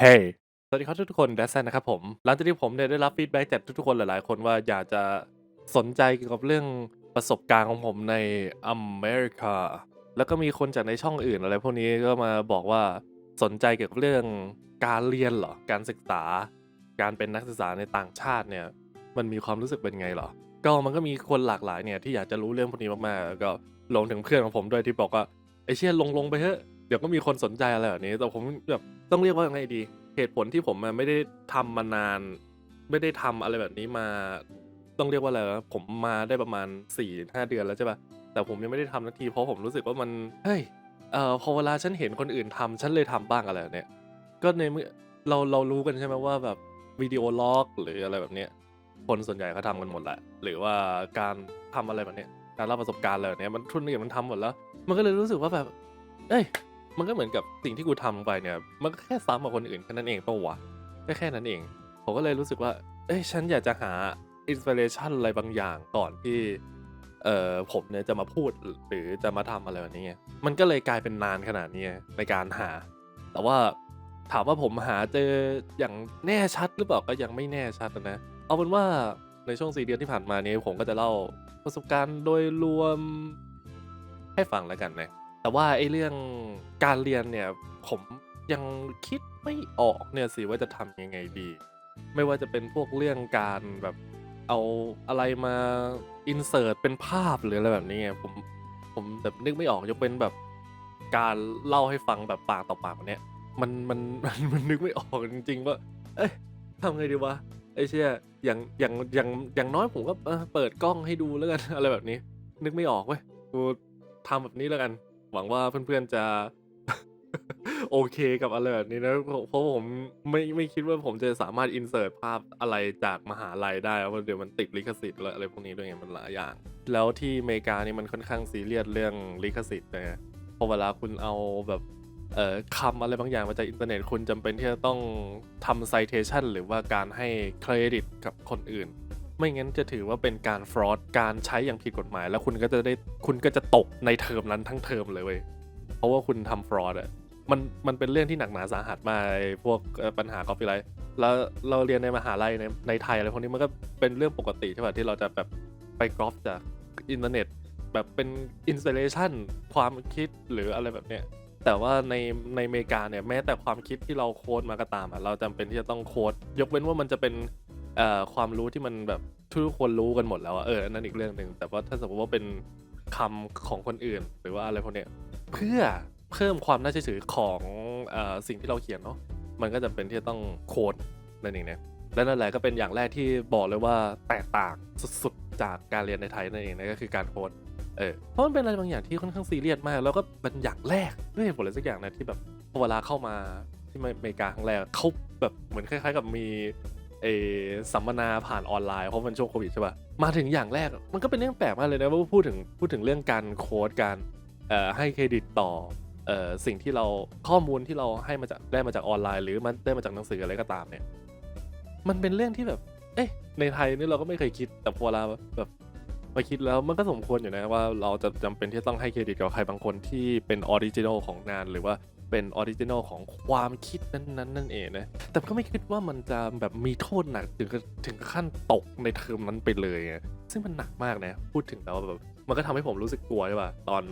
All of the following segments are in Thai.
เฮ้สวัสดีครับทุกๆคนแดซนนะครับผม หลังจากที่ผมเนี่ยได้รับฟีดแบ็กจากทุกๆคนหลายๆ คนว่าอยากจะสนใจเกี่ยวกับเรื่องประสบการณ์ของผมในอเมริกา แล้วก็มีคนจากในช่องอื่นอะไรพวกนี้ก็มาบอกว่าสนใจเกี่ยวกับเรื่องการเรียนเหรอ การศึกษา การเป็นนักศึกษาในต่างชาติเนี่ย มันมีความรู้สึกเป็นไงเหรอ ก็มันก็มีคนหลากหลายเนี่ยที่อยากจะรู้เรื่องพวกนี้มากๆ แล้วก็ลงถึงเพื่อนของผมด้วยที่บอกว่าไอเชี่ยลงลงไปเถอะ เดี๋ยวก็มีคนสนใจอะไรแบบนี้ แต่ผมแบบต้องเรียกว่าไงดี เหตุผลที่ผมไม่ได้ทำมานาน ไม่ได้ทำอะไรแบบนี้มา ต้องเรียกว่าอะไรวะผมมาได้ประมาณ4ี่ห้าเดือนแล้วใช่ปะแต่ผมยังไม่ได้ทำนาทีเพราะผมรู้สึกว่ามันเฮ้ยเอ่อพอเวลาฉันเห็นคนอื่นทำฉันเลยทำบ้างอะไรแบบเนี้ยก็ในเมื่อเราเรารู้กันใช่ไหมว่าแบบวิดีโอล็อกหรืออะไรแบบเนี้ยคนส่วนใหญ่เขาทำกันหมดแหละ หรือว่าการทำอะไรแบบเนี้ยการเล่าประสบการณ์อะไรแบบเนี้ยมันทุนอื่นมันทำหมดแล้ว มันก็เลยรู้สึกว่าแบบ เอ้ย มันก็เหมือนกับสิ่งที่กูทำไปเนี่ย มันก็แค่ซ้ำกับคนอื่นแค่นั้นเองปล่าวะแค่แค่นั้นเอง ผมก็เลยรู้สึกว่า เอ้ยฉันอยากจะหาอินสปิเรชันอะไรบางอย่างก่อนที่ เอ่อผมเนี่ยจะมาพูดหรือจะมาทำอะไรแบบนี้ไงมันก็เลยกลายเป็นนานขนาดนี้ในการหา แต่ว่าถามว่าผมหาเจออย่างแน่ชัดหรือเปล่าก็ยังไม่แน่ชัดนะ เอาเป็นว่าในช่วงสี่เดือนที่ผ่านมานี้ผมก็จะเล่าประสบการณ์โดยรวมให้ฟังแล้วกันนะ แต่ว่าไอ้เรื่องการเรียนเนี่ยผมยังคิดไม่ออกเนี่ยสิว่าจะทำยังไงดี ไม่ว่าจะเป็นพวกเรื่องการแบบเอาอะไรมาอินเสิร์ตเป็นภาพหรืออะไรแบบนี้ไงผมผมแบบนึกไม่ออกยกเป็นแบบการเล่าให้ฟังแบบปากต่อปากแบบเนี้ยมันมันมันมันนึกไม่ออกจริงๆว่า เอ้ยทำไงดีวะไอ้เชี่ยอย่างอย่างอย่างอย่างน้อยผมก็เออเปิดกล้องให้ดูแล้วกันอะไรแบบนี้ นึกไม่ออกเว้ยกูทำแบบนี้แล้วกัน หวังว่าเพื่อนๆจะ โอเคกับอะไรแบบนี้นะเพราะผมไม่ไม่คิดว่าผมจะสามารถอินเสิร์ตภาพอะไรจากมหาลัยได้เพราะเดี๋ยวมันติดลิขสิทธิ์และอะไรพวกนี้ด้วยไงมันหลายอย่าง แล้วที่อเมริกานี่มันค่อนข้างซีเรียสเรื่องลิขสิทธิ์นะฮะพอเวลาคุณเอาแบบเอ่อคำอะไรบางอย่างมาจากอินเทอร์เน็ตคุณจำเป็นที่จะต้องทำ citation หรือว่าการให้เครดิตกับคนอื่น ไม่งั้นจะถือว่าเป็นการฟรอดการใช้อย่างผิดกฎหมาย แล้วคุณก็จะได้คุณก็จะตกในเทอมนั้นทั้งเทอมเลยเว้ยเพราะว่าคุณทำฟรอดอะมันมันเป็นเรื่องที่หนักหนาสาหัสมากไอพวกปัญหา copyright แล้วเราเรียนในมหาลัยในในไทยอะไรพวกนี้มันก็เป็นเรื่องปกติใช่ป่ะที่เราจะแบบไปกรอฟจากอินเทอร์เน็ตแบบเป็นอินส l เลชันความคิดหรืออะไรแบบเนี้ยแต่ว่าในในอเมริกาเนี่ยแม้แต่ความคิดที่เราโค้ดมาก็ตามอะเราจำเป็นที่จะต้องโค้ดยกเว้นว่ามันจะเป็น เอ่อความรู้ที่มันแบบทุกคนรู้กันหมดแล้วอะเอออันนั้นอีกเรื่องหนึ่งแต่ว่าถ้าสมมติว่าเป็นคำของคนอื่น หรือว่าอะไรพวกเนี้ยเพื่อเพิ่มความน่าเชื่อถือของเอ่อสิ่งที่เราเขียนเนาะมันก็จำเป็นที่จะต้องโค้ดนั่นเองนะและนั่นแหละก็เป็นอย่างแรกที่บอกเลยว่าแตกต่างสุดๆจากการเรียนในไทยนั่นเองนะก็คือการโค้ด เออเพราะมันเป็นอะไรบางอย่างที่ค่อนข้างซีเรียสมาก แล้วก็เป็นอย่างแรกด้วยเหตุผลอะไรสักอย่างนะที่แบบพอเวลาเข้ามาที่อเมริกาครั้งแรกเขาแบบเหมือนคล้ายๆ กับมี เอสัมมนาผ่านออนไลน์เพราะมันช่วงโควิดใช่ป่ะมาถึงอย่างแรกมันก็เป็นเรื่องแปลกมากเลยนะว่าพูดถึงพูดถึงเรื่องการโค้ดการเอ่อให้เครดิตต่อเอ่อสิ่งที่เราข้อมูลที่เราให้มาจากได้มาจากออนไลน์ หรือมันได้มาจากหนังสืออะไรก็ตามเนี่ยมันเป็นเรื่องที่แบบ เอ๊ะในไทยนี่เราก็ไม่เคยคิดแต่พอเราแบบไปคิดแล้วมันก็สมควรอยู่นะว่าเราจะจำเป็นที่ต้องให้เครดิตกับใครบางคนที่เป็นออริจินอลของงานหรือว่า เป็นออริจินอลของความคิดนั้นๆนั่นเองนะ แต่ก็ไม่คิดว่ามันจะแบบมีโทษหนักถึงถึงขั้นตกในเทอมนั้นไปเลยไงซึ่งมันหนักมากนะ พูดถึงแล้วแบบมันก็ทำให้ผมรู้สึกกลัวใช่ป่ะตอน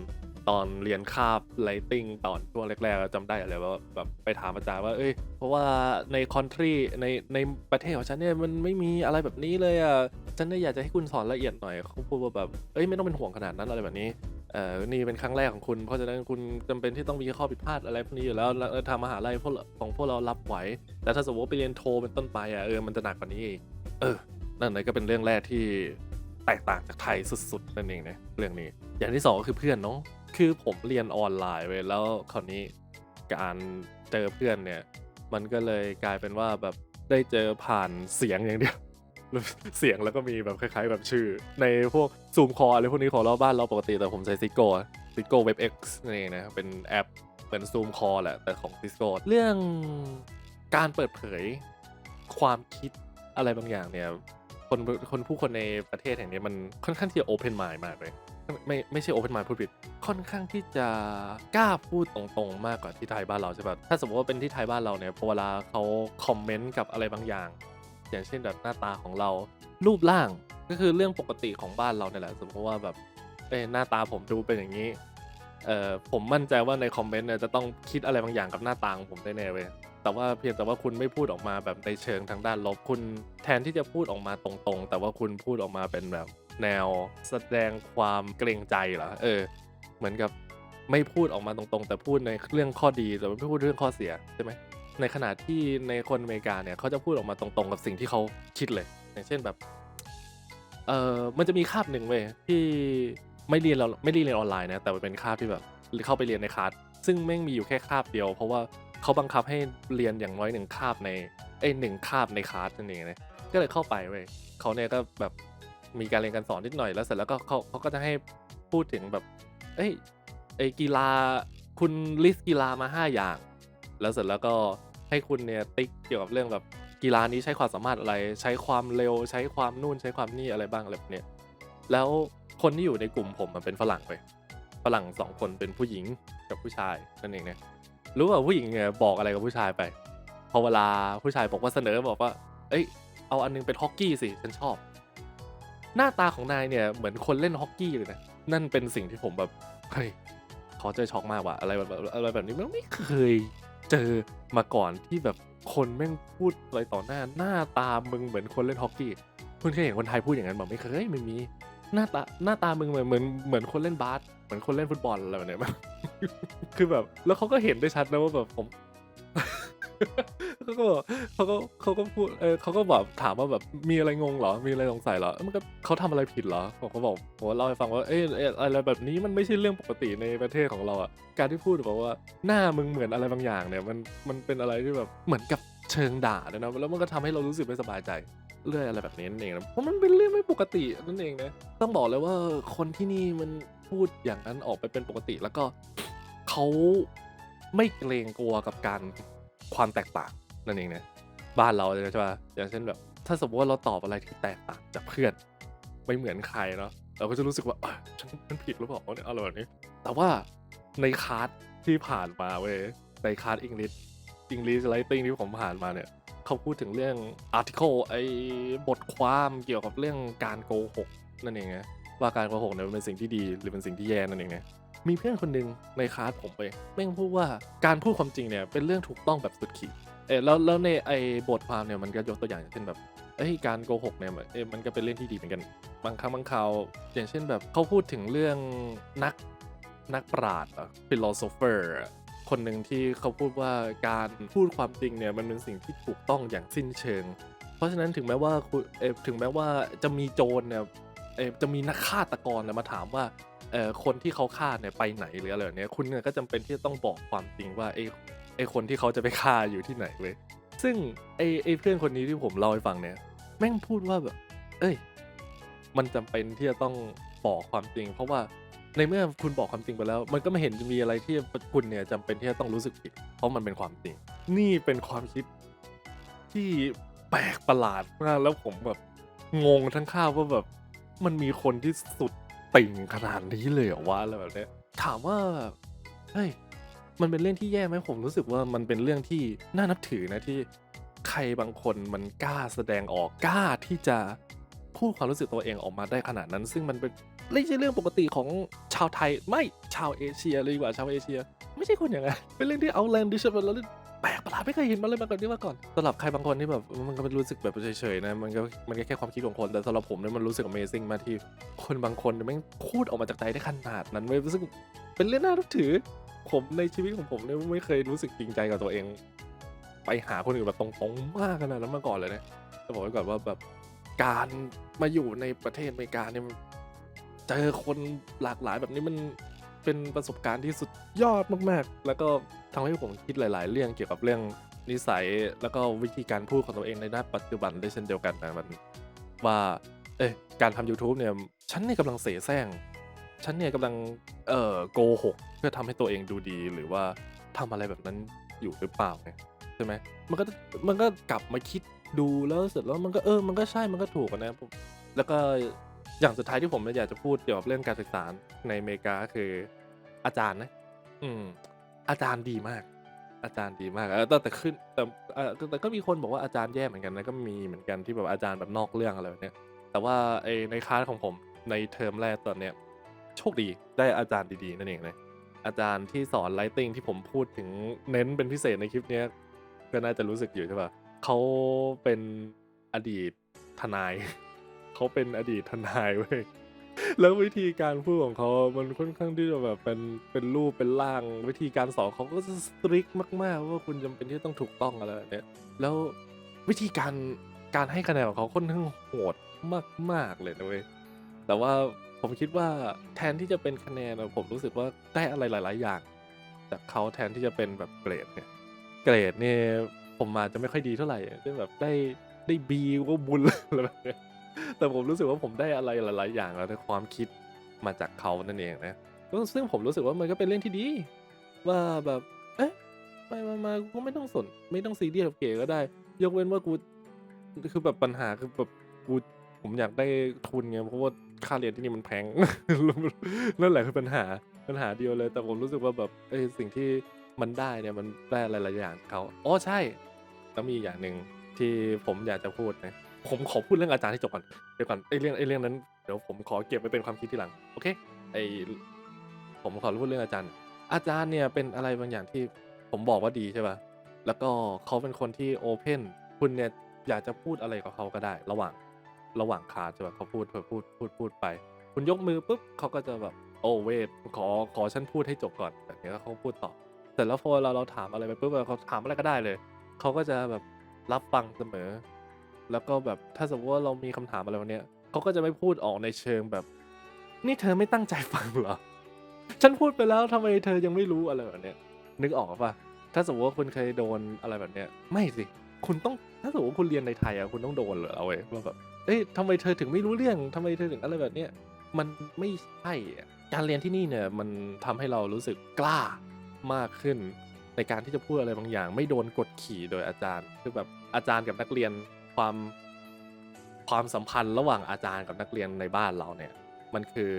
ตอนเรียนคาบ writing ตอนช่วงแรกๆจำได้อะไรว่าแบบไปถามอาจารย์ว่าเอ้ยเพราะว่าในคอนทรีในในประเทศของฉันเนี่ยมันไม่มีอะไรแบบนี้เลยอะฉันเนี่ยอยากจะให้คุณสอนละเอียดหน่อยเขาพูดว่าแบบเอ้ยไม่ต้องเป็นห่วงขนาดนั้นอะไรแบบนี้ เอ่อนี่เป็นครั้งแรกของคุณ เพราะฉะนั้นคุณจำเป็นที่ต้องมีข้อผิดพลาดอะไรพวกนี้อยู่แล้วแล้วทางมหาลัยพวกเราของพวกเรารับไหว แต่ถ้าสมมติว่าไปเรียนโทเป็นต้นไปอะเออมันจะหนักกว่านี้อีกเออ นั่นเลยก็เป็นเรื่องแรกที่แตกต่างจากไทยสุดๆนั่นเองนะเรื่องนี้ อย่างที่สองก็คือเพื่อนเนาะคือผมเรียนออนไลน์ไปแล้วคราวนี้การเจอเพื่อนเนี่ย มันก็เลยกลายเป็นว่าแบบได้เจอผ่านเสียงอย่างเดียว เสียงแล้วก็มีแบบคล้ายๆ แบบชื่อ ในพวกซูมคออะไรพวกนี้ของเราบ้านเราปกติแต่ผมใช้ซิโก้ซิโก้เว็บ X นั่นเองนะเป็นแอปเป็นซูมคอแหละแต่ของซิโก้เรื่องการเปิดเผยความคิดอะไรบางอย่างเนี่ยคนคนผู้คนในประเทศแห่งนี้มันค่อนข้างที่จะโอเพนมายมากเลยไม่ไม่ใช่โอเพนมายพูดผิด ค่อนข้างที่จะกล้าพูดตรงๆ มากกว่าที่ไทยบ้านเราใช่ปะถ้าสมมติว่าเป็นที่ไทยบ้านเราเนี่ยพอเวลาเขาคอมเมนต์กับอะไรบางอย่าง อย่างเช่นแบบหน้าตาของเรา รูปร่างก็คือเรื่องปกติของบ้านเราเนี่ยแหละ สมมติว่าแบบเอ้ยหน้าตาผมดูเป็นอย่างนี้ เอ่อผมมั่นใจว่าในคอมเมนต์เนี่ยจะต้องคิดอะไรบางอย่างกับหน้าตาของผมได้แน่เว้ยแต่ว่าเพียงแต่ว่าคุณไม่พูดออกมาแบบในเชิงทางด้านลบคุณแทนที่จะพูดออกมาตรงๆ แต่ว่าคุณพูดออกมาเป็นแบบแนวแสดงความเกรงใจเหรอเออ เหมือนกับไม่พูดออกมาตรงๆ แต่พูดในเรื่องข้อดีแต่ไม่พูดเรื่องข้อเสียใช่ไหม ในขณะที่ในคนอเมริกาเนี่ยเขาจะพูดออกมาตรงๆกับสิ่งที่เขาคิดเลย อย่างเช่นแบบเออมันจะมีคาบหนึ่งเว้ยที่ไม่เรียนเราไม่ได้เรียนออนไลน์นะแต่มันเป็นคาบที่แบบเข้าไปเรียนในคลาสซึ่งแม่งมีอยู่แค่คาบเดียว เพราะว่าเขาบังคับให้เรียนอย่างน้อยหนึ่งคาบในเอ้หนึ่งคาบในคลาสนั่นเองนะก็เลยเข้าไปเว้ยเขาเนี่ยก็แบบมีการเรียนการสอนนิดหน่อยแล้วเสร็จแล้วก็เขาเขาก็จะให้พูดถึงแบบ เอ้ยไอกีฬาคุณลิสต์กีฬามาห้าอย่าง แล้วเสร็จแล้วก็ให้คุณเนี่ยติ๊กเกี่ยวกับเรื่องแบบกีฬานี้ใช้ความสามารถอะไร ใช้ความเร็ว ใช้ความนู่นใช้ความนี่อะไรบ้างอะไรแบบเนี้ยแล้วคนที่อยู่ในกลุ่มผมมันเป็นฝรั่งไปฝรั่งสองคนเป็นผู้หญิงกับผู้ชายนั่นเองเนี่ยรู้ว่าผู้หญิงเนี่ยบอกอะไรกับผู้ชายไป พอเวลาผู้ชายบอกว่าเสนอบอกว่า เอ้ย เอาอันนึงเป็นฮอกกี้สิฉันชอบ หน้าตาของนายเนี่ยเหมือนคนเล่นฮอกกี้เลยนะนั่นเป็นสิ่งที่ผมแบบเฮ้ยเขาเจอช็อกมากว่ะอะไรแบบอะไรแบบนี้มันไม่เคย เจอมาก่อนที่แบบคนแม่งพูดอะไรต่อหน้าหน้าตามึงเหมือนคนเล่นฮอกกี้คุณเคยเห็นคนไทยพูดอย่างนั้นบอกไม่เคยไม่มีหน้าตาหน้าตามึงเหมือนเหมือนเหมือนคนเล่นบาสเหมือนคนเล่นฟุตบอลอะไรแบบเนี้ย คือแบบแล้วเขาก็เห็นได้ชัดนะว่าแบบผม เขาก็บอกเขาก็เขาก็พูดเออเขาก็แบบถามว่าแบบมีอะไรงงเหรอ มีอะไรสงสัยเหรอมันก็เขาทำอะไรผิดเหรอผมก็บอกผมก็เล่าให้ฟังว่าเอ้ยเอ้ยอะไรแบบนี้มันไม่ใช่เรื่องปกติในประเทศของเราอะการที่พูดบอกว่าหน้ามึงเหมือนอะไรบางอย่างเนี่ยมันมันเป็นอะไรที่แบบเหมือนกับเชิงด่าเลยนะแล้วมันก็ทำให้เรารู้สึกไม่สบายใจเรื่องอะไรแบบนี้นั่นเองนะเพราะมันเป็นเรื่องไม่ปกตินั่นเองนะต้องบอกเลยว่าคนที่นี่มันพูดอย่างนั้นออกไปเป็นปกติแล้วก็เขาไม่เกรงกลัวกับการ ความแตกต่างนั่นเองนะบ้านเราเลยใช่ป่ะอย่างเช่นแบบ ถ้าสมมติว่าเราตอบอะไรที่แตกต่างจากเพื่อน ไม่เหมือนใครเนาะเราก็จะรู้สึกว่าเอ้ยฉันมันผิดหรือเปล่าเนี่ยอะไรแบบนี้ แต่ว่าในคลาสที่ผ่านมาเว้ยในคลาสอังกฤษ English Writing ที่ผมผ่านมาเนี่ยเขาพูดถึงเรื่อง article ไอ้บทความเกี่ยวกับเรื่องการโกหกนั่นเองไงว่าการโกหกเนี่ยมันเป็นสิ่งที่ดีหรือเป็นสิ่งที่แย่นั่นเองไง มีเพื่อนคนหนึ่งในคลาสผมไปแม่งพูดว่าการพูดความจริงเนี่ยเป็นเรื่องถูกต้องแบบสุดขีดเออแล้วแล้วในไอ้บทความเนี่ยมันก็ยกตัวอย่างอย่างเช่นแบบเอ้ยการโกหกเนี่ยเอ้ยมันก็เป็นเรื่องที่ดีเหมือนกัน บางครั้งบางคราว อย่างเช่นแบบเขาพูดถึงเรื่องนักนักปราชญ์อะ philosopher คนหนึ่งที่เขาพูดว่าการพูดความจริงเนี่ยมันเป็นสิ่งที่ถูกต้องอย่างสิ้นเชิง เพราะฉะนั้นถึงแม้ว่าเออถึงแม้ว่าจะมีโจรเนี่ย เออจะมีนักฆาตกรเนี่ยมาถามว่าเออคนที่เขาฆ่าเนี่ยไปไหนหรืออะไรแบบเนี้ยคุณเนี่ยก็จำเป็นที่จะต้องบอกความจริงว่าไอ้ไอคนที่เขาจะไปฆ่าอยู่ที่ไหนเว้ยซึ่งไอ้ไอเพื่อนคนนี้ที่ผมเล่าให้ฟังเนี่ยแม่งพูดว่าแบบ เอ้ย มันจำเป็นที่จะต้องบอกความจริง เพราะว่าในเมื่อคุณบอกความจริงไปแล้ว มันก็ไม่เห็นจะมีอะไรที่คุณเนี่ยจำเป็นที่จะต้องรู้สึกผิด เพราะมันเป็นความจริง นี่เป็นความคิดที่แปลกประหลาดมากแล้วผมแบบงงทั้งข้าวว่าแบบ มันมีคนที่สุดติ่งขนาดนี้เลยเหรอวะอะไรแบบเนี้ยถามว่าเฮ้ยมันเป็นเรื่องที่แย่ไหมผมรู้สึกว่ามันเป็นเรื่องที่น่านับถือนะที่ใครบางคนมันกล้าแสดงออกกล้าที่จะพูดความรู้สึกตัวเองออกมาได้ขนาดนั้น ซึ่งมันเป็นไม่ใช่เรื่องปกติของชาวไทยไม่ชาวเอเชียเลยดีกว่าชาวเอเชีย ไม่ใช่คนอย่างนั้นเป็นเรื่องที่เอาแลนดิชแล้ว ปลกประหลาดไม่เคยเห็นมาเลยมาก่อนนี้มาก่อนสำหรับใครบางคนที่แบบมันก็เป็นรู้สึกแบบเฉยๆนะมันก็มันก็แค่ความคิดของคนแต่สำหรับผมเนี่ยมันรู้สึก Amazing มากที่คนบางคนแม่งพูดออกมาจากใจได้ขนาดนั้นเว้ยซึ่งเป็นเรื่องน่านับถือ ผมในชีวิตของผมเนี่ยไม่เคยรู้สึกจริงใจกับตัวเอง ไปหาคนอื่นแบบตรงๆมากขนาดนั้นมาก่อนเลยนะจะบอกไว้ก่อนว่าแบบการมาอยู่ในประเทศอเมริกาเนี่ยเจอคนหลากหลายแบบนี้มัน เป็นประสบการณ์ที่สุดยอดมากๆ แล้วก็ทำให้ผมคิดหลาย ๆ เรื่องเกี่ยวกับเรื่องนิสัย แล้วก็วิธีการพูดของตัวเองในหน้าปัจจุบันได้เช่นเดียวกันนะมันว่าเอ้ยการทำ YouTube เนี่ยฉันเนี่ยกำลังเสแสร้งฉันเนี่ยกำลังเอ่อโกหกเพื่อทำให้ตัวเองดูดีหรือว่าทำอะไรแบบนั้นอยู่หรือเปล่าเนี่ยใช่ไหมมันก็มันก็กลับมาคิดดูแล้วเสร็จแล้วมันก็เออมันก็ใช่มันก็ถูกอะนะแล้วก็ อย่างสุดท้ายที่ผมอยากจะพูดเกี่ยวกับเรื่องการศึกษาในอเมริกาคือ อาจารย์นะ อืม อาจารย์ดีมาก อาจารย์ดีมากแต่แต่ขึ้นแต่แต่แต่ก็มีคนบอกว่าอาจารย์แย่เหมือนกันนะก็มีเหมือนกันที่แบบอาจารย์แบบนอกเรื่องอะไรแบบเนี้ยแต่ว่าไอในคลาสของผมในเทอมแรกตอนเนี้ยโชคดีได้อาจารย์ดีๆนั่นเองนะอาจารย์ที่สอนไลติงที่ผมพูดถึงเน้นเป็นพิเศษในคลิปเนี้ยก็น่าจะรู้สึกอยู่ใช่ปะเขาเป็นอดีตทนาย เขาเป็นอดีตทนายเว้ยแล้ววิธีการพูดของเขามันค่อนข้างที่จะแบบเป็นเป็นรูปเป็นร่าง วิธีการสอนเขาก็จะสตริกมากๆ ว่าคุณจำเป็นที่ต้องถูกต้องอะไรแบบเนี้ยแล้ววิธีการการให้คะแนนของเขาค่อนข้างโหดมากๆเลยนะเว้ยแต่ว่าผมคิดว่าแทนที่จะเป็นคะแนนผมรู้สึกว่าได้อะไรหลาย ๆ อย่างจากเขาแทนที่จะเป็นแบบเกรดเนี่ยเกรดเนี่ยผมอาจจะไม่ค่อยดีเท่าไหร่ได้แบบได้ได้บีก็บุญอะไรแบบเนี้ย แต่ผมรู้สึกว่าผมได้อะไรหลาย ๆ อย่างแล้วในความคิดมาจากเขานั่นเองนะซึ่งผมรู้สึกว่ามันก็เป็นเรื่องที่ดี ว่าแบบ เอ๊ะไปมามากูก็ไม่ต้องสน ไม่ต้องซีเรียสกับเก๋ก็ได้ ยกเว้นว่ากูคือแบบปัญหาคือแบบกูผมอยากได้ทุนไงเพราะว่าค่าเรียนที่นี่มันแพงนั่นแหละคือปัญหาปัญหาเดียวเลย แต่ผมรู้สึกว่าแบบเอ้สิ่งที่มันได้เนี่ยมันได้หลายๆอย่างเขาอ๋อใช่แล้วมีอย่างหนึ่งที่ผมอยากจะพูดนะ ผมขอพูดเรื่องอาจารย์ให้จบก่อน เดี๋ยวก่อนไอ้เรื่องไอ้เรื่องนั้น เดี๋ยวผมขอเก็บไว้เป็นความคิดทีหลัง โอเค ไอผมขอพูดเรื่องอาจารย์ อาจารย์เนี่ยเป็นอะไรบางอย่างที่ผมบอกว่าดีใช่ป่ะ แล้วก็เขาเป็นคนที่โอเพนคุณเนี่ยอยากจะพูดอะไรกับเขาก็ได้ ระหว่างระหว่างคาใช่ป่ะเขาพูดพูดพูดพูดพูดไป คุณยกมือปุ๊บเขาก็จะแบบโอเวทขอขอฉันพูดให้จบก่อนแบบนี้แล้วเขาพูดต่อเสร็จแล้วพอเราเราถามอะไรไปปุ๊บเขาถามอะไรก็ได้เลย เขาก็จะแบบรับฟังเสมอ แล้วก็แบบถ้าสมมติว่าเรามีคำถามอะไรวันเนี้ยเขาก็จะไม่พูดออกในเชิงแบบ นี่เธอไม่ตั้งใจฟังเหรอ ฉันพูดไปแล้วทำไมเธอยังไม่รู้อะไรแบบเนี้ย นึกออกปะถ้าสมมติว่าคุณเคยโดนอะไรแบบเนี้ย ไม่สิ คุณต้องถ้าสมมติว่าคุณเรียนในไทยอะคุณต้องโดนเหรอเอาไว้ว่าแบบเอ้ยทำไมเธอถึงไม่รู้เรื่องทำไมเธอถึงอะไรแบบเนี้ยมันไม่ใช่การเรียนที่นี่เนี่ยมันทำให้เรารู้สึกกล้ามากขึ้น ในการที่จะพูดอะไรบางอย่าง ไม่โดนกดขี่โดยอาจารย์ คือแบบอาจารย์กับนักเรียน ความความสัมพันธ์ระหว่างอาจารย์กับนักเรียนในบ้านเราเนี่ย มันคือ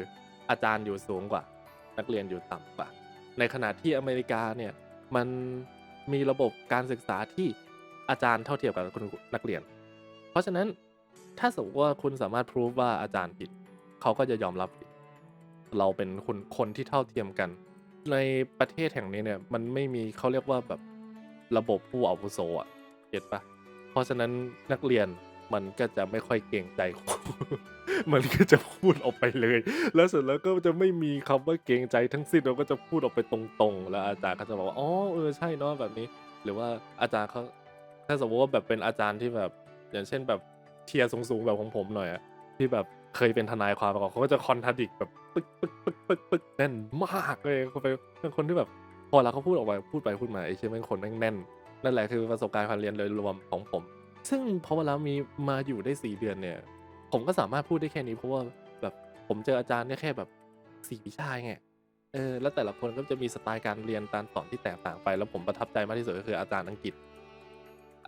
อาจารย์อยู่สูงกว่า นักเรียนอยู่ต่ำกว่า ในขณะที่อเมริกาเนี่ยมันมีระบบการศึกษาที่อาจารย์เท่าเทียมกับคุณนักเรียน เพราะฉะนั้นถ้าสมมติว่าคุณสามารถพิสูจว่าอาจารย์ผิด เขาก็จะยอมรับผิด เราเป็นคนคนที่เท่าเทียมกัน ในประเทศแห่งนี้เนี่ยมันไม่มีเขาเรียกว่าแบบระบบผู้อาวุโสอะเก็ตปะ เพราะฉะนั้นนักเรียนมันก็จะไม่ค่อยเกรงใจครูมันก็จะพูดออกไปเลย แล้วเสร็จแล้วก็จะไม่มีคำว่าเกรงใจทั้งสิ้นเราก็จะพูดออกไปตรงๆ แล้วอาจารย์ก็จะบอกว่าอ๋อเออใช่เนาะแบบนี้ หรือว่าอาจารย์เขาถ้าสมมติว่าแบบเป็นอาจารย์ที่แบบ อย่างเช่นแบบเทียร์สูงๆแบบของผมหน่อยอะที่แบบเคยเป็นทนายความมาก่อนเขาก็จะคอนทราดิกแบบปึ๊กปึ๊กปึ๊กปึ๊กปึ๊กแน่นมากเลยเขาไปเป็นคนที่แบบ พอเราเขาพูดออกไปพูดไปพูดมาไอ้เชี่ยแม่งคนแม่งแน่น นั่นแหละคือประสบการณ์การเรียนโดยรวมของผม ซึ่งพอเวลามีมาอยู่ได้สี่เดือนเนี่ย ผมก็สามารถพูดได้แค่นี้เพราะว่าแบบผมเจออาจารย์เนี่ยแค่แบบสี่วิชาไงเออแล้วแต่ละคนก็จะมีสไตล์การเรียนการสอนที่แตกต่างไป แล้วผมประทับใจมากที่สุดก็คืออาจารย์อังกฤษ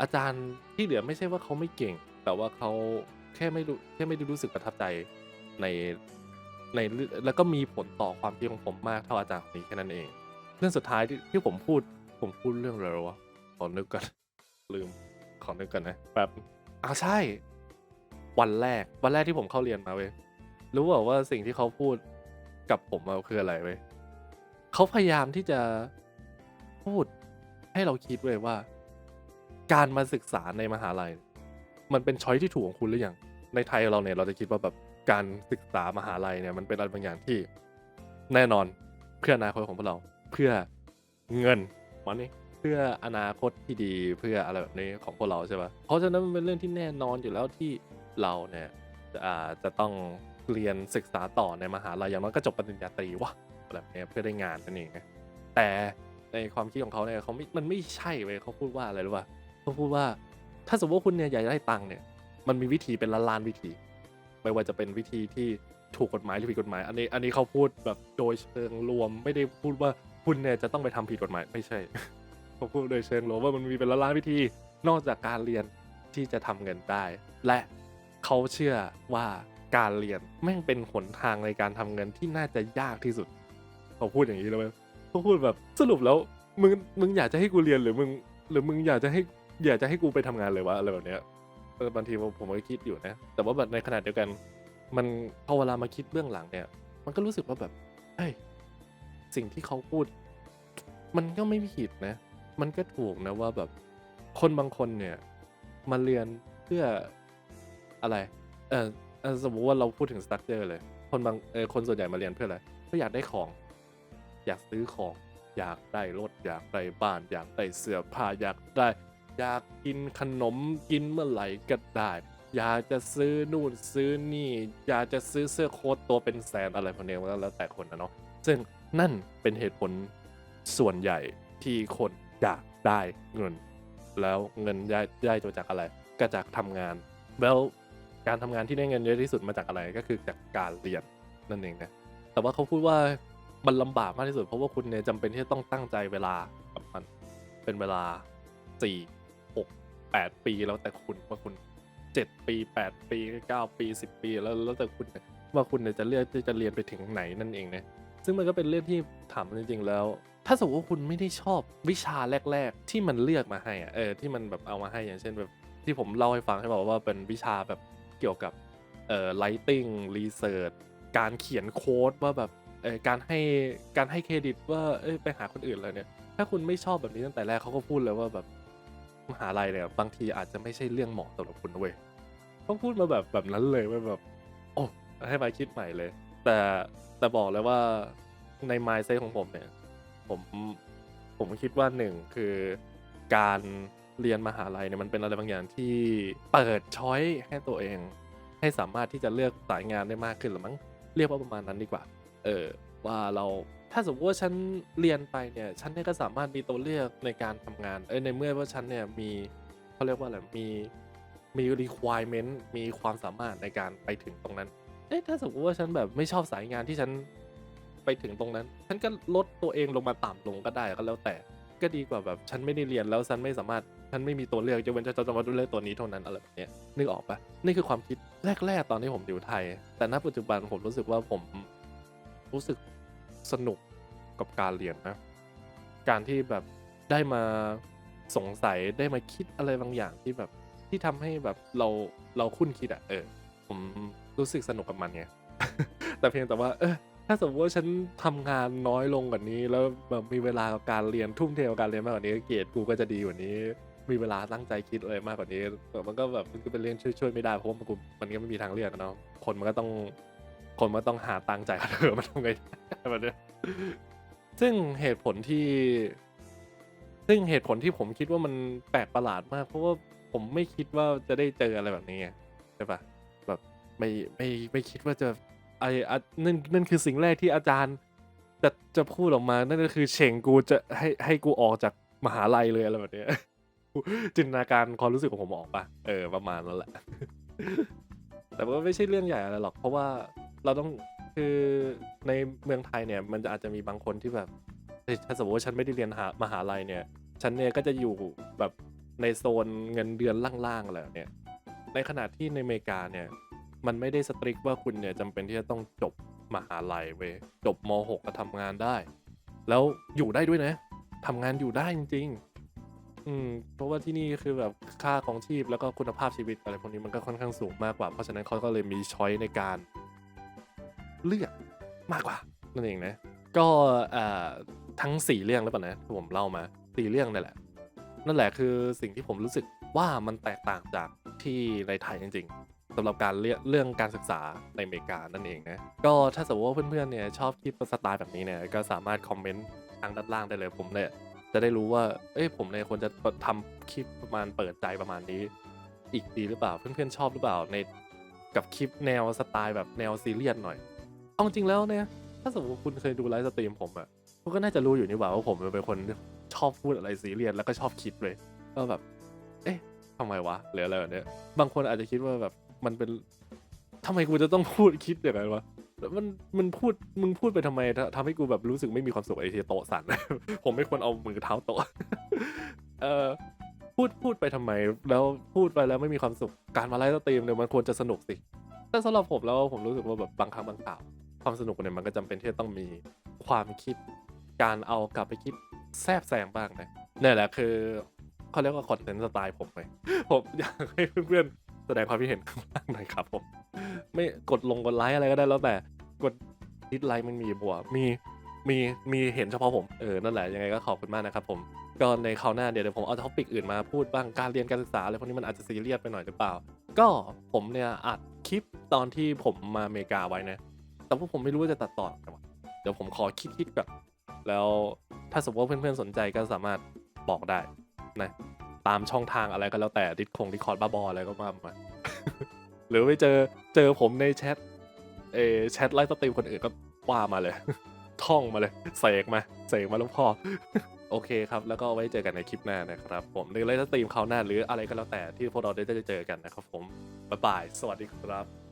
อาจารย์ที่เหลือไม่ใช่ว่าเขาไม่เก่ง แต่ว่าเขาแค่ไม่รู้แค่ไม่ได้รู้สึกประทับใจในในแล้วก็มีผลต่อความคิดของผมมากเท่าอาจารย์คนนี้แค่นั้นเอง เรื่องสุดท้ายที่ที่ผมพูดผมพูดเรื่องอะไรวะ ขอนึกก่อน ลืม ขอนึกก่อนนะแบบอ่าใช่ วันแรก วันแรกที่ผมเข้าเรียนมาเว้ย รู้เปล่าว่าสิ่งที่เขาพูดกับผมมาคืออะไรเว้ยเขาพยายามที่จะพูดให้เราคิดเว้ยว่า การมาศึกษาในมหาลัย มันเป็นช้อยที่ถูกของคุณหรือยัง ในไทยเราเนี่ยเราจะคิดว่าแบบการศึกษามหาลัยเนี่ยมันเป็นอะไรบางอย่างที่แน่นอนเพื่ออนาคตของพวกเรา เพื่อเงินมันนี่เพื่ออนาคตที่ดีเพื่ออะไรแบบนี้ของพวกเราใช่ปะเพราะฉะนั้นมันเป็นเรื่องที่แน่นอนอยู่แล้วที่เราเนี่ยจะอ่าจะต้องเรียนศึกษาต่อในมหาลัยอย่างน้อยก็จบปริญญาตรีวะแบบนี้เพื่อได้งานนั่นเองไงแต่ในความคิดของเขาเนี่ยเขาไม่มันไม่ใช่เว้ยเขาพูดว่าอะไรรู้ป่ะเขาพูดว่า ถ้าสมมติว่าคุณเนี่ยอยากจะได้ตังค์เนี่ย มันมีวิธีเป็นล้านล้านวิธี ไม่ว่าจะเป็นวิธีที่ถูกกฎหมายหรือผิดกฎหมาย อันนี้อันนี้เขาพูดแบบโดยเชิงรวมไม่ได้พูดว่าคุณเนี่ยจะต้องไปทำผิดกฎหมายไม่ใช่ เขาพูดโดยเชิงรวมว่ามันมีเป็นล้านล้านๆวิธีนอกจากการเรียนที่จะทำเงินได้ และเขาเชื่อว่าการเรียนแม่งเป็นหนทางในการทำเงินที่น่าจะยากที่สุดเขาพูดอย่างนี้เลยเว้ยเขาพูดแบบสรุปแล้วมึงมึงอยากจะให้กูเรียนหรือมึง หรือมึงอยากจะให้อยากจะให้กูไปทำงานเลยวะอะไรแบบเนี้ยบางทีผมผมก็คิดอยู่นะ แต่ว่าแบบในขณะเดียวกัน มันพอเวลามาคิดเบื้องหลังเนี่ย มันก็รู้สึกว่าแบบเฮ้ยสิ่งที่เขาพูด มันก็ไม่ผิดนะ มันก็ถูกนะว่าแบบคนบางคนเนี่ย มาเรียนเพื่ออะไร เออเอ่อสมมุติว่าเราพูดถึงสตั๊กเจอร์เลย คนบางเออคนส่วนใหญ่มาเรียนเพื่ออะไรก็อยากได้ของ อยากซื้อของ อยากได้รถอยากได้บ้าน อยากได้เสื้อผ้าอยากได้ อยากกินขนมกินเมื่อไหร่ก็ได้ อยากจะซื้อนู่นซื้อนี่ อยากจะซื้อเสื้อโค้ทตัวเป็นแสนอะไรพวกนี้มันก็แล้วแต่คนนะเนาะซึ่งนั่นเป็นเหตุผลส่วนใหญ่ที่คน อยากได้เงิน แล้วเงินได้ได้ตัวจากอะไร ก็จากทำงาน แล้วการทำงานที่ได้เงินเยอะที่สุดมาจากอะไรก็คือจากการเรียนนั่นเองนะแต่ว่าเขาพูดว่ามันลำบากมากที่สุดเพราะว่าคุณเนี่ยจำเป็นที่จะต้องตั้งใจเวลากับมันเป็นเวลา4 6 8ปีแล้วแต่คุณว่าคุณ7ปี8ปี9ปี10ปีแล้วแล้วแต่คุณว่าคุณเนี่ยจะเลือกที่จะเรียนไปถึงไหนนั่นเองนะซึ่งมันก็เป็นเรื่องที่ถามจริงๆแล้ว ถ้าสมมติว่าคุณไม่ได้ชอบวิชาแรก ๆ ที่มันเลือกมาให้อะเออที่มันแบบเอามาให้อย่างเช่นแบบที่ผมเล่าให้ฟังให้บอกว่าเป็นวิชาแบบเกี่ยวกับเอ่อ writing research การเขียนโค้ดว่าแบบเออการให้การให้เครดิตว่าเอ้ยไปหาคนอื่นเลยเนี่ย ถ้าคุณไม่ชอบแบบนี้ตั้งแต่แรกเขาก็พูดเลยว่าแบบมหาลัยเนี่ยบางทีอาจจะไม่ใช่เรื่องเหมาะสำหรับคุณเว้ยเขาพูดมาแบบแบบนั้นเลยว่าแบบโอ้ให้มาคิดใหม่เลย แต่แต่บอกเลยว่าใน mindset ของผมเนี่ย ผมผมคิดว่าหนึ่งคือการเรียนมหาลัยเนี่ยมันเป็นอะไรบางอย่างที่เปิดช้อยให้ตัวเอง ให้สามารถที่จะเลือกสายงานได้มากขึ้นหรือมั้งเรียกว่าประมาณนั้นดีกว่า เออว่าเราถ้าสมมติว่าฉันเรียนไปเนี่ยฉันเนี่ยก็สามารถมีตัวเลือกในการทำงานเออในเมื่อว่าฉันเนี่ยมีเขาเรียกว่าอะไรมีมี requirement มีความสามารถในการไปถึงตรงนั้นเอ๊ะถ้าสมมติว่าฉันแบบไม่ชอบสายงานที่ฉัน ไปถึงตรงนั้น ฉันก็ลดตัวเองลงมาต่ำลงก็ได้ก็แล้วแต่ ก็ดีกว่าแบบฉันไม่ได้เรียนแล้วฉันไม่สามารถฉันไม่มีตัวเลือกจะเว้นจะจะมาเลือกตัวนี้เท่านั้นอะไรแบบนี้นึกออกปะนี่คือความคิดแรก ๆ ตอนที่ผมอยู่ไทย แต่ณปัจจุบันผมรู้สึกว่าผมรู้สึกสนุกกับการเรียนนะการที่แบบได้มาสงสัยได้มาคิดอะไรบางอย่างที่แบบที่ทำให้แบบเราเราคุ้นคิดอะเออ ผมรู้สึกสนุกกับมันไงแต่เพียงแต่ว่า เออ ถ้าสมมติว่าฉันทำงานน้อยลงกว่านี้ แล้วแบบมีเวลากับการเรียนทุ่มเทกับการเรียนมากกว่านี้เกรดกูก็จะดีกว่านี้ มีเวลาตั้งใจคิดอะไรมากกว่านี้แต่มันก็แบบมันก็เป็นเรื่องช่วยช่วยไม่ได้เพราะว่ามันกูมันก็ไม่มีทางเลือกอะเนาะคนมันก็ต้องคนมันก็ต้องหาตังค์จ่ายค่าเทอมมันทำไงแบบเนี้ยซึ่งเหตุผลที่ ซึ่งเหตุผลที่ผมคิดว่ามันแปลกประหลาดมาก เพราะว่าผมไม่คิดว่าจะได้เจออะไรแบบนี้ไงใช่ปะแบบไม่ไม่ไม่คิดว่าจะ ไอ้อะนั่นนั่นคือสิ่งแรกที่อาจารย์ จะจะพูดออกมา นั่นก็คือเฉ่งกูจะให้ให้กูออกจากมหาลัยเลยอะไรแบบเนี้ยจินตนาการความรู้สึกของผมออกปะเออประมาณนั้นแหละ แต่ว่าไม่ใช่เรื่องใหญ่อะไรหรอก เพราะว่าเราต้องคือในเมืองไทยเนี่ย มันจะอาจจะมีบางคนที่แบบถ้าสมมติว่าฉันไม่ได้เรียนหามหาลัยเนี่ย ฉันเนี่ยก็จะอยู่แบบในโซนเงินเดือนล่างๆอะไรเนี่ย ในขณะที่ในอเมริกาเนี่ย มันไม่ได้สตริกว่าคุณเนี่ยจำเป็นที่จะต้องจบมหาลัยเว้ยจบม .6 ก็ทำงานได้ แล้วอยู่ได้ด้วยนะทำงานอยู่ได้จริง ๆ อืม เพราะว่าที่นี่คือแบบค่าของชีพแล้วก็คุณภาพชีวิตอะไรพวกนี้มันก็ค่อนข้างสูงมากกว่า เพราะฉะนั้นเขาก็เลยมีช้อยในการเลือกมากกว่านั่นเองนะ ก็เอ่อทั้งสี่เรื่องแล้วป่ะนะที่ผมเล่ามาสี่เรื่องนั่นแหละ นั่นแหละคือสิ่งที่ผมรู้สึกว่ามันแตกต่างจากที่ในไทยจริงๆ สำหรับการเร,เรื่องการศึกษาในอเมริกานั่นเองนะ ก็ถ้าสมมติว่าเพื่อนๆเนี่ยชอบคลิปสไตล์แบบนี้เนี่ยก็สามารถคอมเมนต์ทางด้านล่างได้เลยผมเนี่ยจะได้รู้ว่า เอ้ยผมเนี่ยควรจะทำคลิปประมาณเปิดใจประมาณนี้ อีกดีหรือเปล่าเพื่อนๆชอบหรือเปล่าในกับคลิปแนวสไตล์แบบแนวซีเรียสหน่อยเอาจริงแล้วเนี่ยถ้าสมมติว่าคุณเคยดูไลฟ์สตรีมผมอะคุณก็น่าจะรู้อยู่นี่หว่าว่าผมเป็นคนชอบพูดอะไรซีเรียสแล้วก็ชอบคิดเลยก็แบบ เอ๊ะทำไมวะหรืออะไรแบบเนี้ยบางคนอาจจะคิดว่าแบบ มันเป็นทำไมกูจะต้องพูดคิดอย่างนั้นวะมันมันพูดมึงพูดไปทำไมททำให้กูแบบรู้สึกไม่มีความสุขไอ้ที่โตสั่นผมไม่ควรเอามือเท้าโตเออพูดพูดไปทำไม แล้วพูดไปแล้วไม่มีความสุขการมาไลฟ์สตรีมเนี่ยมันควรจะสนุกสิแต่สำหรับผมแล้วผมรู้สึกว่าแบบบางครั้งบางคราวความสนุกเนี่ยมันก็จำเป็นที่จะต้องมีความคิดการเอากลับไปคิดแทรกแซงบ้างนะนี่แหละคือเขาเรียกว่าคอนเทนต์สไตล์ผมเลยผมอยากให้เพื่อนๆ แสดงความคิดเห็นข้างล่างหน่อยครับผม ไม่กดลงกดไลค์อะไรก็ได้แล้วแต่กดดิสไลค์มันมีบัวมีมีมีเห็นเฉพาะผมเออนั่นแหละยังไงก็ขอบคุณมากนะครับผมก็ในคราวหน้าเดี๋ยวเดี๋ยวผมเอาท็อปิกอื่นมาพูดบ้างการเรียนการศึกษาอะไรพวกนี้มันอาจจะซีเรียสไปหน่อยหรือเปล่า ก็ผมเนี่ยอัดคลิปตอนที่ผมมาอเมริกาไว้นะแต่ว่าผมไม่รู้ว่าจะตัดต่อไงวะเดี๋ยวผมขอคิดคิดก่อนแล้วถ้าสมมติว่าเพื่อนๆสนใจก็สามารถบอกได้นะ ตามช่องทางอะไรก็แล้วแต่ดิสคงดิคอร์ดบ้าบออะไรก็มามาหรือไปเจอเจอผมในแชทเอแชทไลฟ์สตรีมคนอื่นก็ว่ามาเลย ท่องมาเลยเสกมาเสกมาแล้วพอโอเคครับ แล้วก็ไว้เจอกันในคลิปหน้านะครับ ผมหรือไลฟ์สตรีมเขาวหน้าหรืออะไรก็แล้วแต่ที่พวกเราได้เจอกันนะครับผมบ๊ายบาย สวัสดีครับ